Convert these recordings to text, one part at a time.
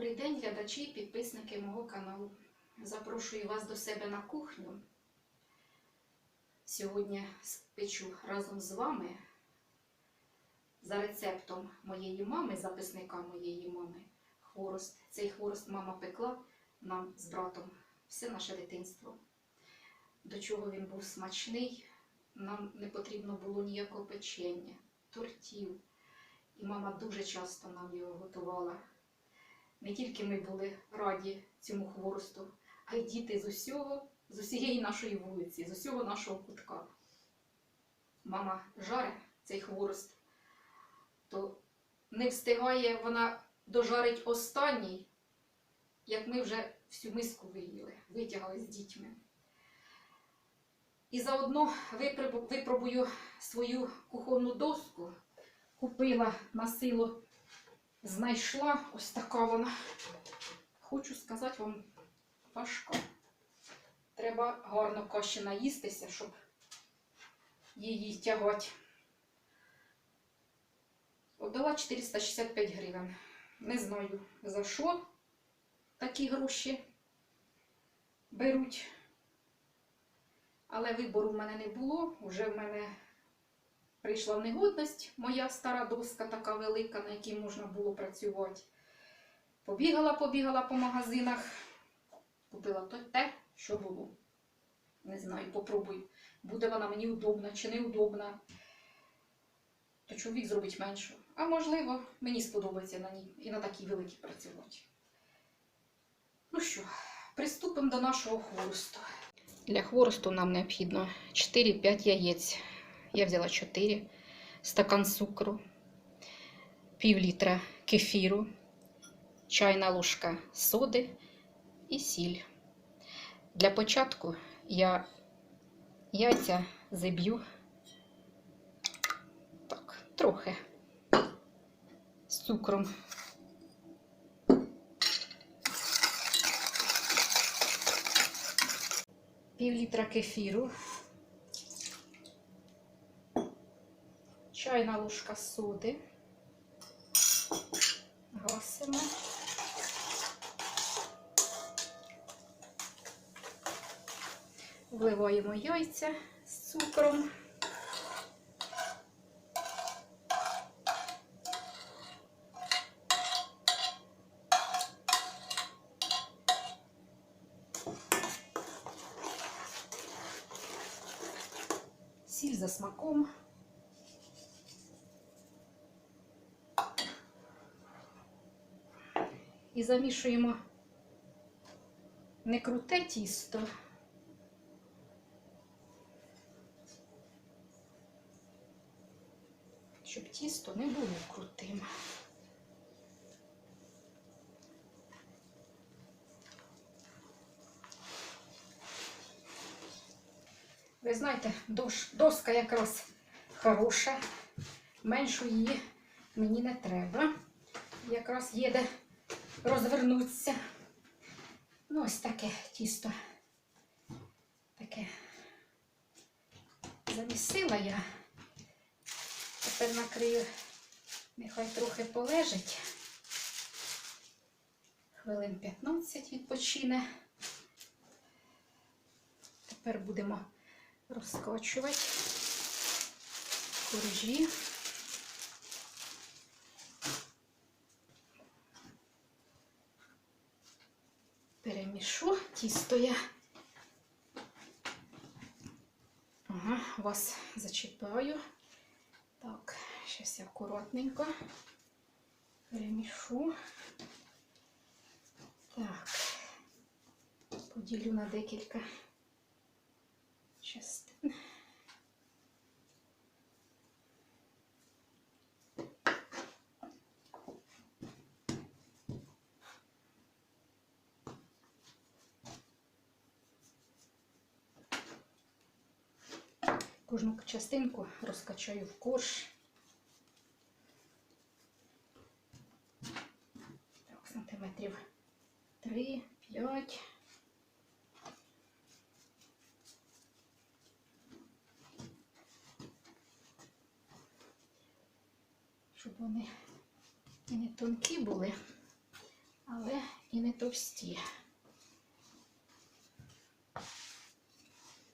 Добрий день, глядачі і підписники мого каналу. Запрошую вас до себе на кухню. Сьогодні спечу разом з вами за рецептом моєї мами, записника моєї мами, хворост. Цей хворост мама пекла нам з братом все наше дитинство. До чого він був смачний, нам не потрібно було ніякого печення, тортів. І мама дуже часто нам його готувала. Не тільки ми були раді цьому хворосту, а й діти з усього, з усієї нашої вулиці, з усього нашого кутка. Мама жаре цей хворост, то не встигає вона дожарить останній, як ми вже всю миску виїли, витягали з дітьми. І заодно випробую свою кухонну доску. Купила на силу знайшла ось така вона. Хочу сказати вам важка. Треба гарно каші наїстися, щоб її тягати. Отдала 465 гривень. Не знаю за що такі гроші беруть. Але вибору в мене не було. Вже в мене прийшла в негодність моя стара доска така велика, на якій можна було працювати. Побігала, побігала по магазинах, купила то те, що було. Не знаю, попробуй. Буде вона мені удобна чи неудобна. То чоловік зробить меншу. А можливо, мені сподобається на ній і на такій великій працювати. Ну що, приступимо до нашого хворосту. Для хворосту нам необхідно 4-5 яєць. Я взяла 4, стакан цукру, пів літра кефіру, чайна ложка соди і сіль. Для початку я яйця заб'ю так, трохи з цукром. Пів літра кефіру. Чайна ложка соди. Гасимо. Вливаємо яйця з цукром. Сіль за смаком. І замішуємо не круте тісто, щоб тісто не було крутим. Ви знаєте, доска якраз хороша, меншу її мені не треба. Якраз є де розвернуться. Ну, ось таке тісто. Таке замісила я. Тепер накрию, нехай трохи полежить. Хвилин 15 відпочине. Тепер будемо розкочувати коржі. Перемішу тісто я. Ага, вас зачіпаю. Так, зараз я акуратненько перемішу. Так, поділю на декілька частин. Кожну частинку розкачаю в корж. Так, сантиметрів 3, 5. Щоб вони і не тонкі були, але і не товсті.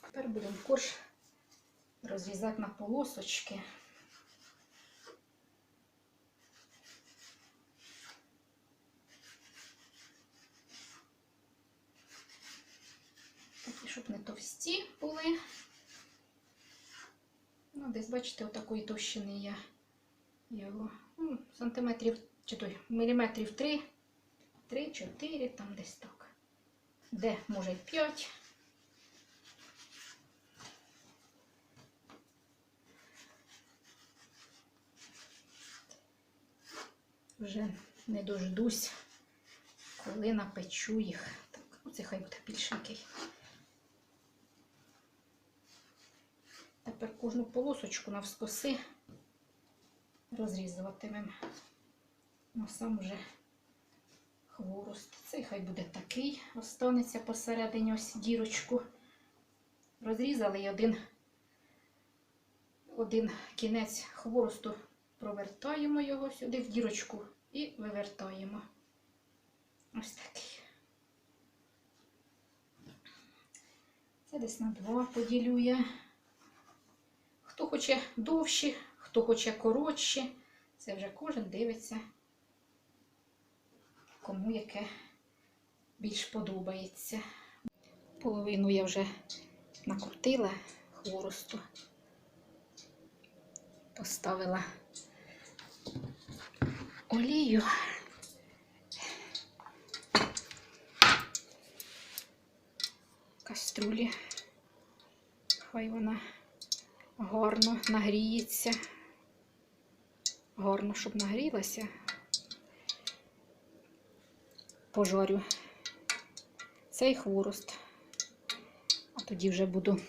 Тепер будемо корж розрізати на полосочки. Такі, щоб не товсті були. Ну, десь, бачите, отакої товщини я його. Ну, сантиметрів, чи той, міліметрів 3, 3-4, там десь так. Де, може, й 5. Вже не дождусь, коли напечу їх. Так, оце хай буде більшенький. Тепер кожну полосочку навскоси розрізуватимемо. Ну, сам вже хворост. Цей хай буде такий, останеться посередині ось дірочку. Розрізали і один, один кінець хворосту провертаємо його сюди в дірочку і вивертаємо. Ось такий. Це десь на два поділю я. Хто хоче довші, хто хоче коротші. Це вже кожен дивиться, кому яке більш подобається. Половину я вже накрутила хворосту, поставила олію. Каструлі. Хай вона гарно нагріється. Гарно, щоб нагрілася. Пожарю цей хворост. А тоді вже буду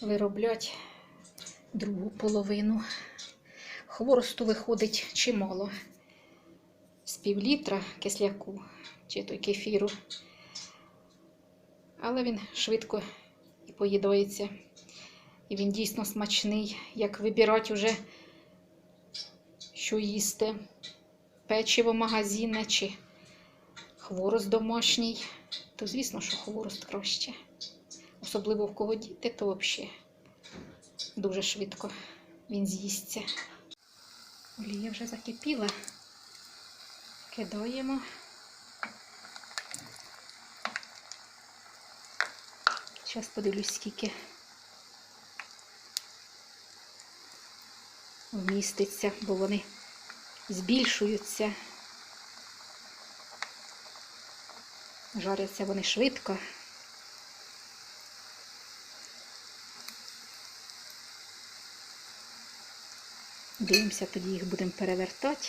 виробляти другу половину. Хворосту виходить чимало. З пів літра кисляку чи той кефіру. Але він швидко і поїдається. І він дійсно смачний. Як вибирати вже, що їсти. Печиво магазинне чи хворост домашній, то звісно, що хворост краще. Особливо в кого діти, то взагалі дуже швидко він з'їсться. Олія вже закипіла. Кидаємо. Зараз подивлюсь, скільки вміститься, бо вони збільшуються. Жаряться вони швидко. Дивимося, тоді їх будемо перевертати,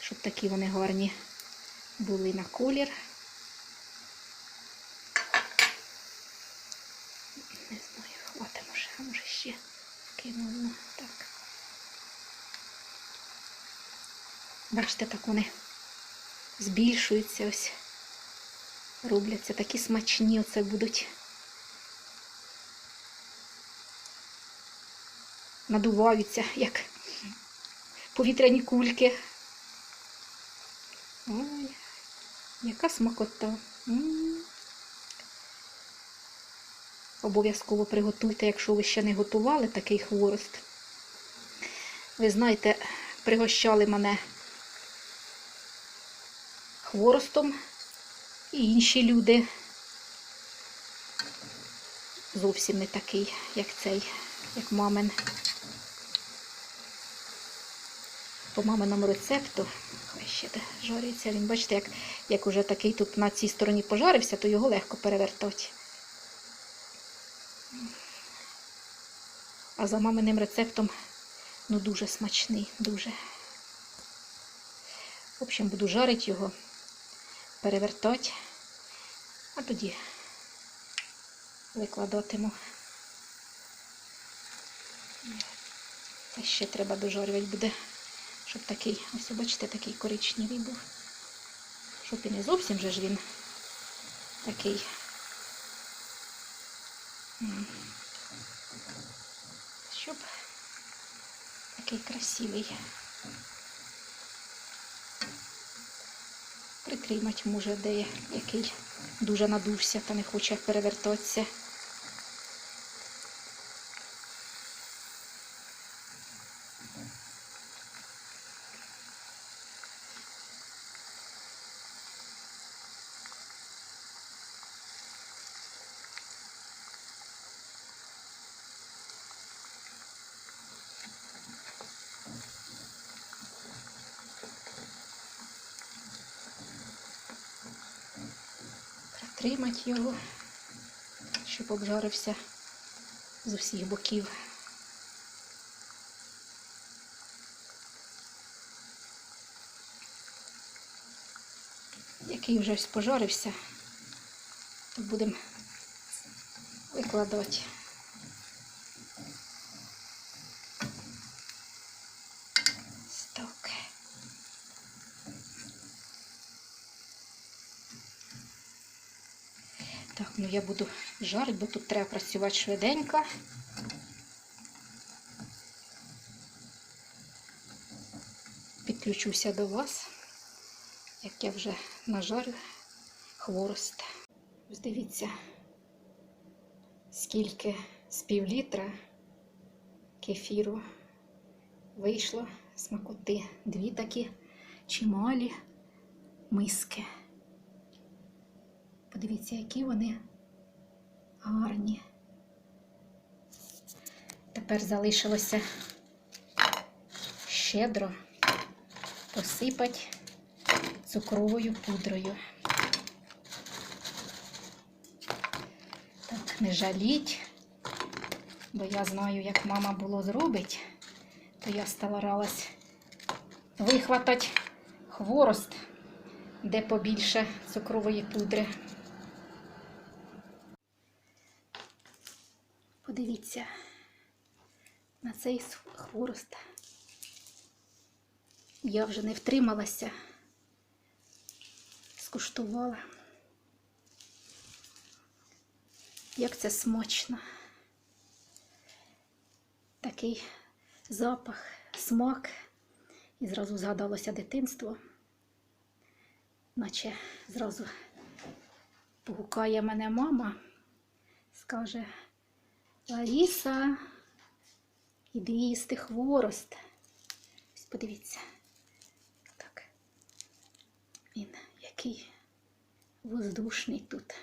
щоб такі вони гарні були на колір. Не знаю, хватить може, а може ще кину. Так. Бачите, так вони збільшуються ось. Робляться такі смачні оце будуть. Надуваються, як повітряні кульки. Ой, яка смакота. Обов'язково приготуйте, якщо ви ще не готували такий хворост. Ви знаєте, пригощали мене хворостом і інші люди. Зовсім не такий, як цей, як мамин. По маминому рецепту, хай ще де жариться, він, бачите, як, як уже такий тут на цій стороні пожарився, то його легко перевертати. А за маминим рецептом, ну, дуже смачний, дуже. В общем, буду жарити його, перевертати, а тоді викладатиму. Це ще треба дожарювати буде, щоб такий, ось бачите, такий коричневий був. Щоб і не зовсім же ж він такий. Щоб такий красивий. Притримать може, де який дуже надувся та не хоче перевертатися. Притримать його, щоб обжарився з усіх боків. Який вже пожарився, то будемо викладати. Так. Так, ну я буду жарити, бо тут треба працювати швиденько. Підключуся до вас, як я вже нажарю хворост. Ось дивіться, скільки з пів літра кефіру вийшло смакоти. Дві такі чималі миски. Подивіться, які вони гарні. Тепер залишилося щедро посипати цукровою пудрою. Так, не жаліть, бо я знаю, як мама було зробить, то я старалась вихватати хворост, де побільше цукрової пудри. Подивіться на цей хворост. Я вже не втрималася, скуштувала. Як це смачно. Такий запах, смак. І зразу згадалося дитинство, наче зразу погукає мене мама, скаже, Ларіса, іди їсти хворост. Ось подивіться. Так. Він який воздушний тут.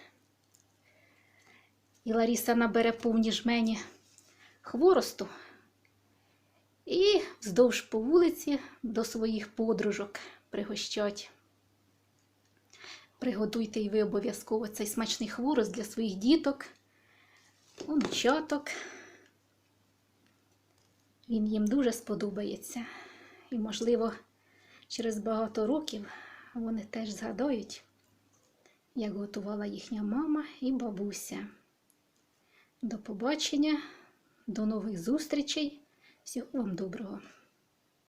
І Ларіса набере повні жмені хворосту і вздовж по вулиці до своїх подружок пригощать. Приготуйте і ви обов'язково цей смачний хворост для своїх діток онучаток. Він їм дуже сподобається. І, можливо, через багато років вони теж згадають, як готувала їхня мама і бабуся. До побачення, до нових зустрічей. Всього вам доброго!